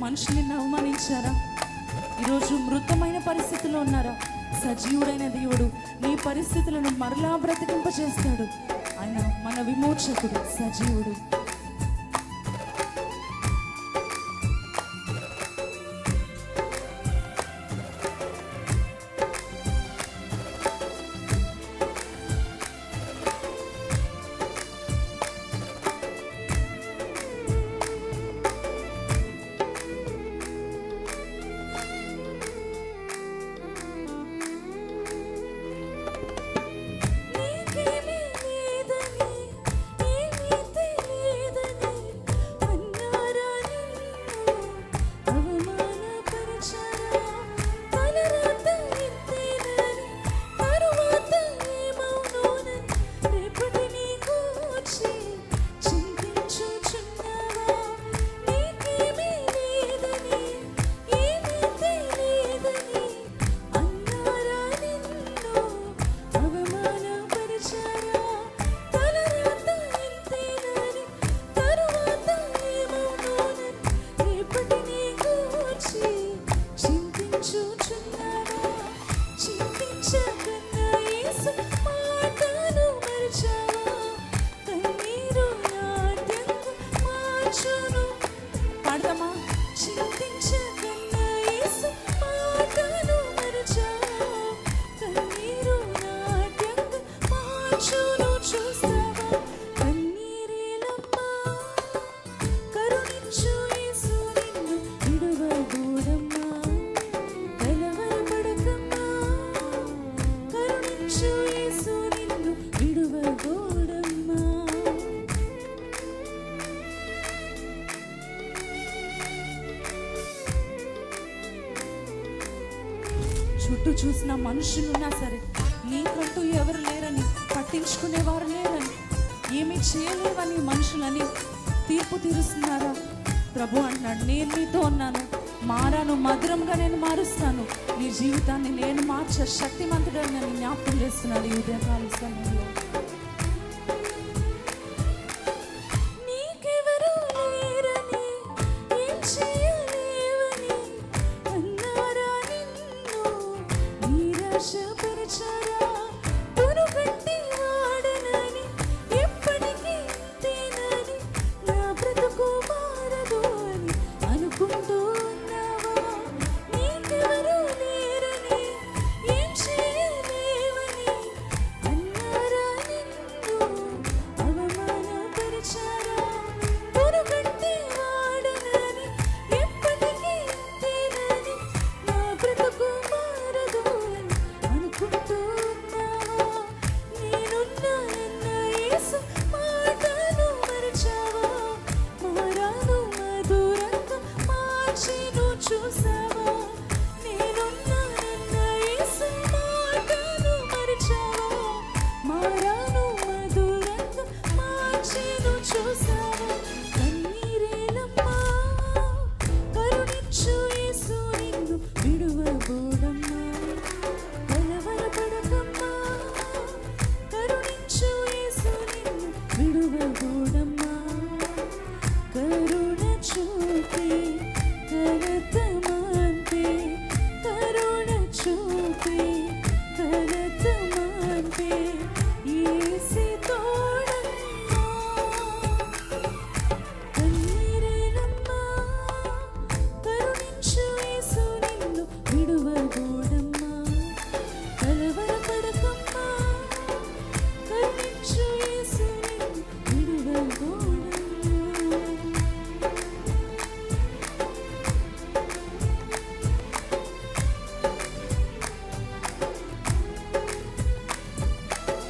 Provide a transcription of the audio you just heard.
మనుషుల్ని అవమానించారా? ఈరోజు మృతమైన పరిస్థితిలో ఉన్నారా? సజీవుడైన దేవుడు నీ పరిస్థితులను మరలా బ్రతికింపజేస్తాడు. ఆయన మన విమోచకుడు సజీవుడు. చుట్టూ చూసిన మనుషులున్నా సరే నీకంటూ ఎవరు లేరని పట్టించుకునేవారు లేరని ఏమీ చేయలేవని మనుషులని తీర్పు తీరుస్తున్నారా? ప్రభు అంటున్నాడు నేను నీతో ఉన్నాను మారాను మధురంగా నేను మారుస్తాను నీ జీవితాన్ని నేను మార్చే శక్తిమంతుడని నన్ను జ్ఞాపకం చేస్తున్నాను ఈ ఉదయకాల సమయంలో.